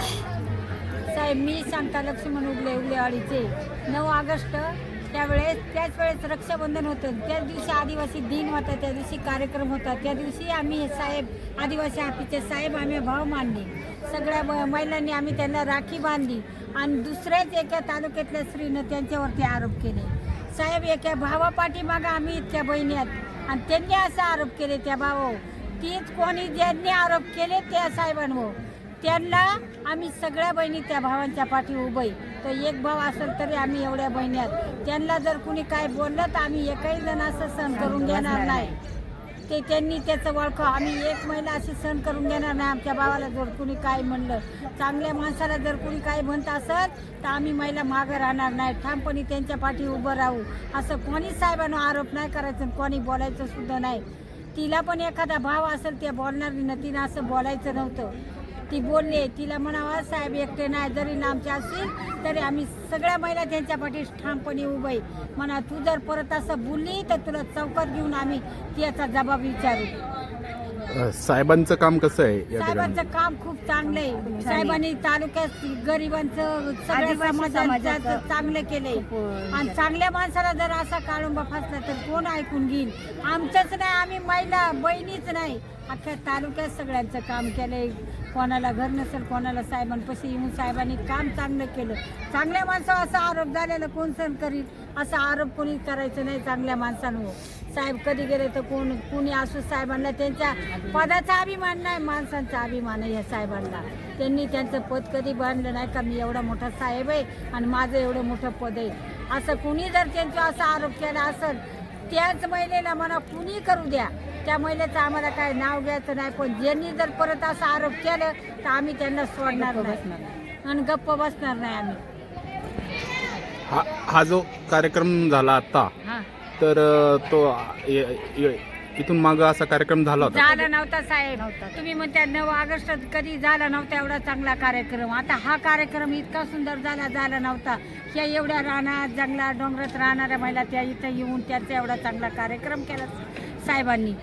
साहेब मी सांगता लक्ष्मण उगले उगलेवाडीचे नऊ ऑगस्ट त्यावेळेस त्याच वेळेस रक्षाबंधन होतं. त्याच दिवशी आदिवासी दिन होता त्या दिवशी कार्यक्रम होता. त्या दिवशी आम्ही हे साहेब आदिवासी हातीचे साहेब आम्ही भाव मानले. सगळ्या महिलांनी आम्ही त्यांना राखी बांधली आणि दुसऱ्याच एका तालुक्यातल्या स्त्रीनं त्यांच्यावरती आरोप केले. साहेब एका भावापाठीमागं आम्ही इतक्या बहिणी आहेत आणि त्यांनी असा आरोप केले त्या भावावर. तीच कोणी ज्यांनी आरोप केले त्या साहेबांवर. त्यांना आम्ही सगळ्या बहिणी त्या भावांच्या पाठी उभं तर एक भाव असेल तरी आम्ही एवढ्या बहिणी आहेत त्यांना जर कुणी काय बोललं तर आम्ही एकही जण असं सहन करून घेणार नाही. ते त्यांनी त्याचं ओळख आम्ही एक महिला अशी सहन करून घेणार नाही. आमच्या भावाला जर कुणी काय म्हणलं चांगल्या माणसाला जर कुणी काय म्हणत असेल तर आम्ही महिला मागं राहणार नाही. ठामपणे त्यांच्या पाठी उभं राहू. असं कोणी साहेबांना आरोप नाही करायचं कोणी बोलायचं सुद्धा नाही. तिला पण एखादा भाव असेल ते बोलणार ना तिनं असं बोलायचं नव्हतं. ती बोलले तिला म्हणावा साहेब एकटे नाही जरी लांबचे असतील तरी आम्ही सगळ्या महिला त्यांच्या पाठी ठामपणे उभं म्हणा तू जर परत असं बोलली तर तुला चौकात घेऊन आम्ही त्याचा जबाब विचारू. साहेबांचं काम कसं आहे या ठिकाणी साहेबांचं काम खूप चांगलं आहे. साहेबांनी तालुक्यात गरिबांचं सगळ्या आदिवासी समाजाचं समाजाचं चांगलं केलंय. खूप आणि चांगल्या माणसाला जर असा काळुंबा फासला तर कोण ऐकून घेईल? आमचंच नाही आम्ही महिला बहिणीच नाही. अख्ख्या तालुक्यात सगळ्यांचं काम केलंय. कोणाला घर नसेल कोणाला साहेबांपाशी येऊन साहेबांनी काम चांगलं केलं. चांगल्या माणसावर असा आरोप झालेला कोण सण करील? असा आरोप कोणी करायचं नाही चांगल्या माणसांवर. साहेब कधी गेले तर कोण कुणी असू साहेबांना त्यांच्या पदाचा अभिमान नाही माणसांचा अभिमान आहे या साहेबांना. त्यांनी त्यांचं पद कधी बांधलं नाही का? मी एवढा मोठा साहेब आहे आणि माझं एवढं मोठं पद आहे. असं कुणी जर त्यांचा असा आरोप केला असेल त्याच महिलेला म्हणा कुणी करू द्या. त्या महिलेचं आम्हाला काय नाव घ्यायचं नाही पण ज्यांनी जर परत असा आरोप केलं तर आम्ही त्यांना सोडणार नाही. आणि गप्प बसणार नाही आम्ही. हा हा जो कार्यक्रम झाला आता हां. तर अ, तो य- य- इथून मागं असा कार्यक्रम झाला होता झाला नव्हता साहेब. तुम्ही म्हणता नऊ ऑगस्ट कधी झाला नव्हता एवढा चांगला कार्यक्रम. आता हा कार्यक्रम इतका सुंदर झाला झाला नव्हता. ह्या एवढ्या रानात जंगलात डोंगरात राहणाऱ्या महिला त्या इथं येऊन त्याचा एवढा चांगला कार्यक्रम केला साहेबांनी.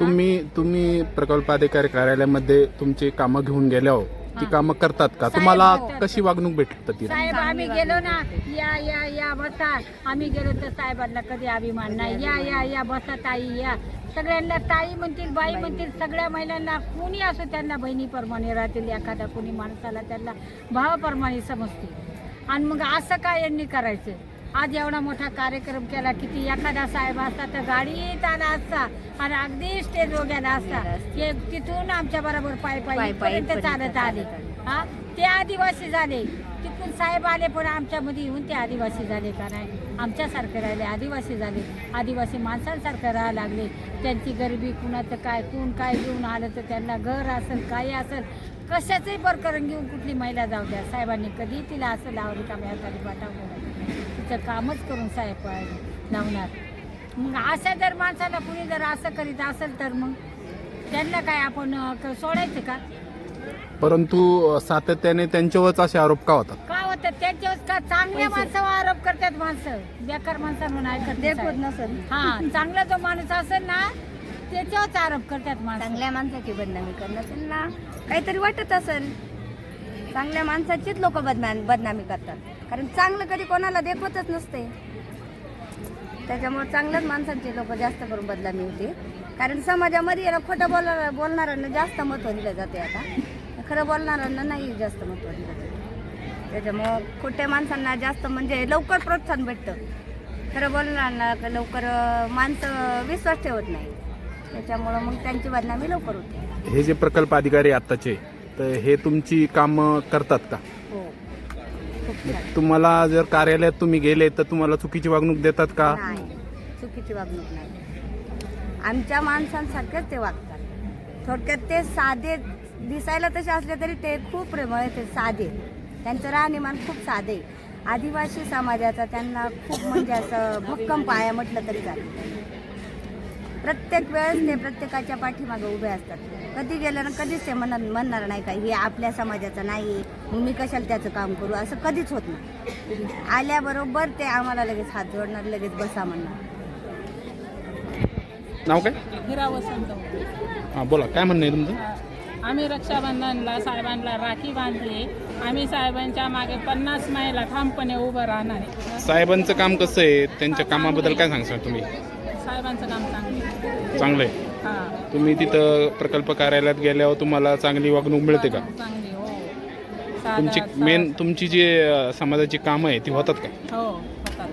तुम्ही तुम्ही प्रकल्प अधिकारी कार्यालयामध्ये तुमची कामं घेऊन गेल्यावर ती हा. कामं करतात का? तुम्हाला. कशी वागणूक भेटत ती? साहेब आम्ही गेलो ना या या या बसा आम्ही गेलो तर साहेबांना कधी अभिमान नाही. या या या बसा ताई या. सगळ्यांना ताई म्हणतील बाई म्हणतील सगळ्या महिलांना कुणी असो त्यांना बहिणीप्रमाणे राहतील एखादा कुणी माणसाला त्यांना भावाप्रमाणे समजतील. आणि मग असं काय यांनी करायचं? आज एवढा मोठा कार्यक्रम केला किती एखादा साहेब असता तर गाडीत आला असता आणि अगदी स्टेज वगैरे असता. ते तिथून आमच्या बरोबर पाय पाय चालत आले. हा? ते आदिवासी झाले. तिथून साहेब आले पण आमच्यामध्ये येऊन ते आदिवासी झाले का नाही? आमच्यासारखे राहिले आदिवासी झाले. आदिवासी माणसांसारखं राहायला लागले. त्यांची गरिबी कुणाचं काय कोण काय घेऊन आलं तर त्यांना घर असेल काय असेल कशाचंही प्रकरण घेऊन कुठली महिला जाऊ द्या. साहेबांनी कधी तिला असं लावली का मी पाठवलं तिचं कामच करून साहेब पाहिजे लावणार मग अशा जर माणसाला कुणी जर असं करीत असेल तर मग त्यांना काय आपण सोडायचं का? परंतु सातत्याने त्यांच्यावरच असे आरोप का होतात? का होतं त्यांच्यावर का चांगल्या माणसावर आरोप करतात माणसं? बेकार माणसांवर ऐकत साहेब. नसेल. हा चांगला जो माणूस असेल ना त्याच्यावरच आरोप करतात माणसं. चांगल्या माणसाची बदनामी करणं त्यांना काहीतरी वाटत असेल. चांगल्या माणसाचीच लोक बदनामी बदनामी करतात. कारण चांगलं कधी कोणाला देखवतच नसते. त्याच्यामुळे चांगल्याच माणसांचे लोक जास्त करून बदला मिळते कारण समाजामध्ये याला खोटं बोलणार बोलणाऱ्यांना जास्त महत्त्व दिलं जाते आता. खरं बोलणाऱ्यांना नाही जास्त महत्त्व दिलं जाते. त्याच्यामुळं खोट्या माणसांना जास्त म्हणजे लवकर प्रोत्साहन भेटतं. खरं बोलणाऱ्यांना लवकर माणसं विश्वास ठेवत नाही. त्याच्यामुळं मग त्यांची बदनामी लवकर होते. हे जे प्रकल्प अधिकारी आत्ताचे तर हे तुमची कामं करतात का? तुम्हाला जर कार्यालयात तुम्ही गेले तर तुम्हाला चुकीची वागणूक देतात का? नाही चुकीची वागणूक नाही. आमच्या माणसांसारखेच ते वागतात. थोडक्यात ते साधे दिसायला तसे असले तरी ते खूप प्रेमळ आहे, ते साधे. त्यांचं राहणीमान खूप साधे. आदिवासी समाजाचा त्यांना खूप म्हणजे असं भक्कम पाया म्हटलं तरी चालेल. प्रत्येक वेळेस ते प्रत्येकाच्या पाठीमागे उभे असतात. कधी गेलं ना कधीच ते म्हणणार म्हणणार नाही का हे आपल्या समाजाचं नाही मग मी कशाला त्याचं काम करू? असं कधीच होत नाही. आल्याबरोबर ते आम्हाला लगेच हात जोडणार लगेच बसा म्हणणार. नाव काय? हिरा वसंत. हां बोला काय म्हणणं आहे तुमचं? आम्ही रक्षाबंधनला साहेबांना राखी बांधली. आम्ही साहेबांच्या मागे पन्नास महिला ठामपणे उभं राहणार आहे. साहेबांचं काम कसं आहे? त्यांच्या कामाबद्दल काय सांगता तुम्ही? साहेबांचं काम चांगलं आहे. चांगलं आहे हा. तुम्ही तिथं प्रकल्प कार्यालयात गेल्यावर तुम्हाला चांगली वागणूक मिळते का? चांगली हो. तुमची मेन तुमची जी अ, समाजाची कामं आहे ती होतात का? हो होतात.